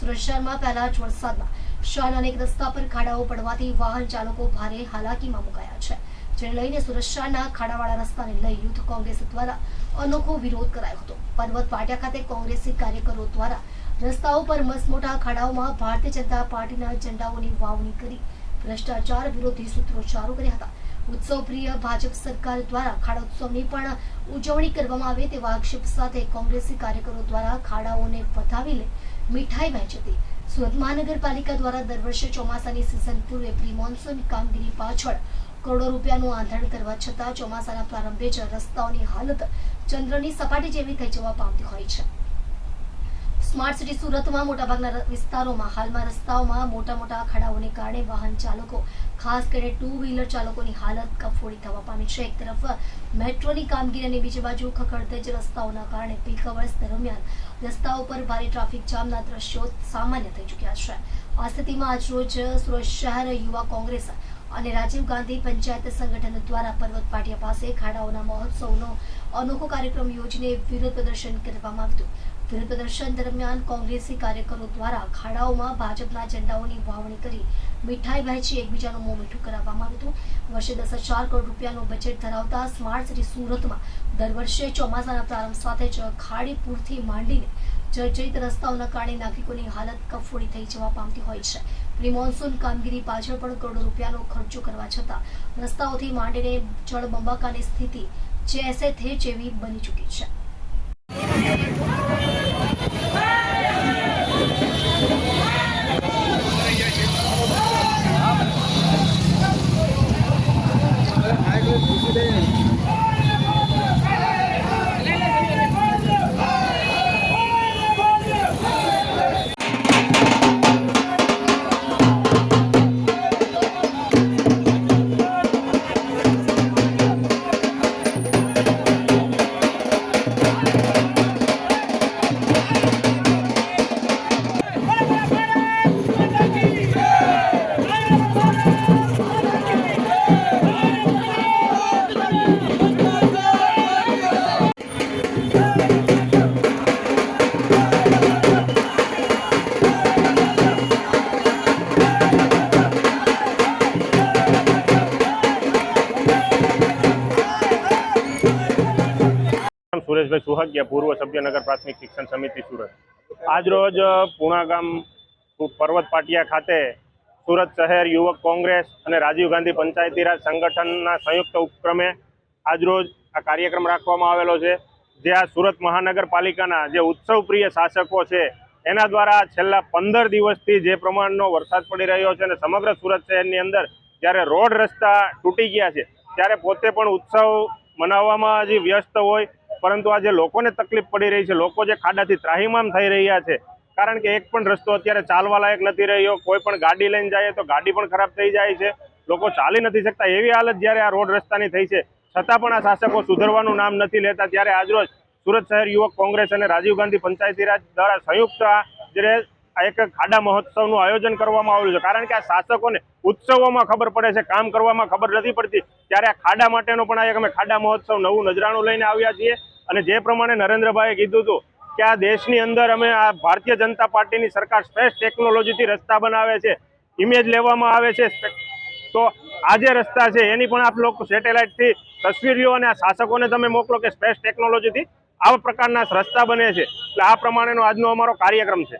સુરત પહેલા જ વરસાદમાં શહેરના અનેક રસ્તા પર ખાડાઓ પડવાથી વાહન ચાલકો ભારે હાલાકીમાં મુકાયા છે. જેને લઈને સુરત ખાડાવાળા રસ્તાને લઈ યુથ કોંગ્રેસ દ્વારા અનોખો વિરોધ કરાયો હતો. પર્વત પાટિયા ખાતે કોંગ્રેસી કાર્યકરો દ્વારા રસ્તાઓ પર મસમોટા ખાડાઓમાં ભારતીય જનતા પાર્ટીના ઝંડાઓની વાવણી કરી ભ્રષ્ટાચાર વિરોધી સૂત્રોચ્ચારો કર્યા હતા. ઉત્સવ પ્રિય ભાજપ સરકાર દ્વારા ખાડા ઉત્સવની પણ ઉજવણી કરવામાં આવે તેવા આક્ષેપ સાથે કોંગ્રેસી કાર્યકરો દ્વારા ખાડાઓને વધાવી લઈ મીઠાઈ વહેંચી હતી સુરત મહાનગરપાલિકા દ્વારા દર વર્ષે ચોમાસાની સિઝન પૂર્વે પ્રી મોન્સૂન કામગીરી પાછળ કરોડો રૂપિયાનું આંધણ કરવા છતાં ચોમાસાના પ્રારંભે જ રસ્તાઓની હાલત ચંદ્રની સપાટી જેવી થઈ જવા પામતી હોય છે. સ્માર્ટ સિટી સુરતમાં મોટાભાગના વિસ્તારોમાં, હાલમાં રસ્તાઓમાં મોટા મોટા ખાડાઓને કારણે વાહન ચાલકો, ખાસ કરીને ટુ વ્હીલર ચાલકોની હાલત કફોડી થવા પામી છે. એક તરફ મેટ્રોની કામગીરી અને બીજી બાજુ ખખડતેજ રસ્તાઓના કારણે પીક અવર્સ દરમિયાન રસ્તાઓ પર ભારે ટ્રાફિક જામના દ્રશ્યો સામાન્ય થઈ ચૂક્યા છે. આ સ્થિતિમાં આજરોજ સુરત શહેર યુવા કોંગ્રેસ અને રાજીવ ગાંધી પંચાયત સંગઠન દ્વારા પર્વત પાટિયા પાસે ખાડાઓના મહોત્સવનો અનોખો કાર્યક્રમ યોજીને વિરોધ પ્રદર્શન કરવામાં આવ્યું પ્રદર્શન દરમિયાન કોંગ્રેસી કાર્યકરો દ્વારા ખાડાઓમાં ભાજપના ઝંડાઓની વાવણી કરી મીઠાઈ વહેંચી એકબીજાનું મોં મીઠું કરાવવામાં આવ્યું હતું. વર્ષે દસ હજાર કરોડ રૂપિયાનું બજેટ ધરાવતા સ્માર્ટ સિટી સુરતમાં દર વર્ષે ચોમાસાના પ્રારંભ સાથે જ ખાડી પૂરથી માંડીને જર્જરિત રસ્તાઓના કારણે નાગરિકોની હાલત કફોડી થઈ જવા પામતી હોય છે. પ્રી મોન્સૂન કામગીરી પાછળ પણ કરોડો રૂપિયાનો ખર્ચો કરવા છતાં રસ્તાઓથી માંડીને જળબંબાકાની સ્થિતિ જેસે થે જેવી બની ચૂકી છે. સુરેશભાઈ સુહાગિયા, પૂર્વ સભ્યનગર પ્રાથમિક શિક્ષણ સમિતિ સુરત. આજરોજ પૂણા ગામ પર્વત પાટિયા ખાતે સુરત શહેર યુવક કોંગ્રેસ અને રાજીવ ગાંધી પંચાયતીરાજ સંગઠનના સંયુક્ત ઉપક્રમે આજરોજ આ કાર્યક્રમ રાખવામાં આવેલો છે, જે આ સુરત મહાનગરપાલિકાના જે ઉત્સવ પ્રિય શાસકો છે, એના દ્વારા છેલ્લા પંદર દિવસથી જે પ્રમાણનો વરસાદ પડી રહ્યો છે અને સમગ્ર સુરત શહેરની અંદર જ્યારે રોડ રસ્તા તૂટી ગયા છે, ત્યારે પોતે પણ ઉત્સવ મનાવવામાં હજી વ્યસ્ત હોય પરંતુ આજે લોકોને તકલીફ પડી રહી છે, લોકો જે ખાડાથી ત્રાહીમામ થઈ રહ્યા છે, કારણ કે એક પણ રસ્તો અત્યારે ચાલવા લાયક નથી રહ્યો, કોઈ પણ ગાડી લઈને જાય તો ગાડી પણ ખરાબ થઈ જાય છે, લોકો ચાલી નથી શકતા. એવી હાલત જ્યારે આ રોડ રસ્તાની થઈ છે, છતાં પણ આ શાસકો સુધરવાનું નામ નથી લેતા, ત્યારે આજરોજ સુરત શહેર યુવક કોંગ્રેસ અને રાજીવ ગાંધી પંચાયતીરાજ દ્વારા સંયુક્ત જ્યારે એક ખાડા મહોત્સવનું આયોજન કરવામાં આવ્યું છે. કારણ કે આ શાસકોને ઉત્સવોમાં ખબર પડે છે, કામ કરવામાં ખબર નથી પડતી, ત્યારે આ ખાડા માટેનો પણ આ એક અમે ખાડા મહોત્સવ નવું નજરાણું લઈને આવ્યા છીએ. અને જે પ્રમાણે નરેન્દ્રભાઈએ કીધું હતું કે આ દેશની અંદર અમે આ ભારતીય જનતા પાર્ટીની સરકાર સ્પેસ ટેકનોલોજીથી રસ્તા બનાવે છે ઇમેજ લેવામાં આવે છે તો આ જે રસ્તા છે, એની પણ આપ લોકો સેટેલાઇટથી તસવીર લ્યો અને આ શાસકોને તમે મોકલો કે સ્પેસ ટેકનોલોજીથી આવા પ્રકારના રસ્તા બને છે. એટલે આ પ્રમાણેનો આજનો અમારો કાર્યક્રમ છે.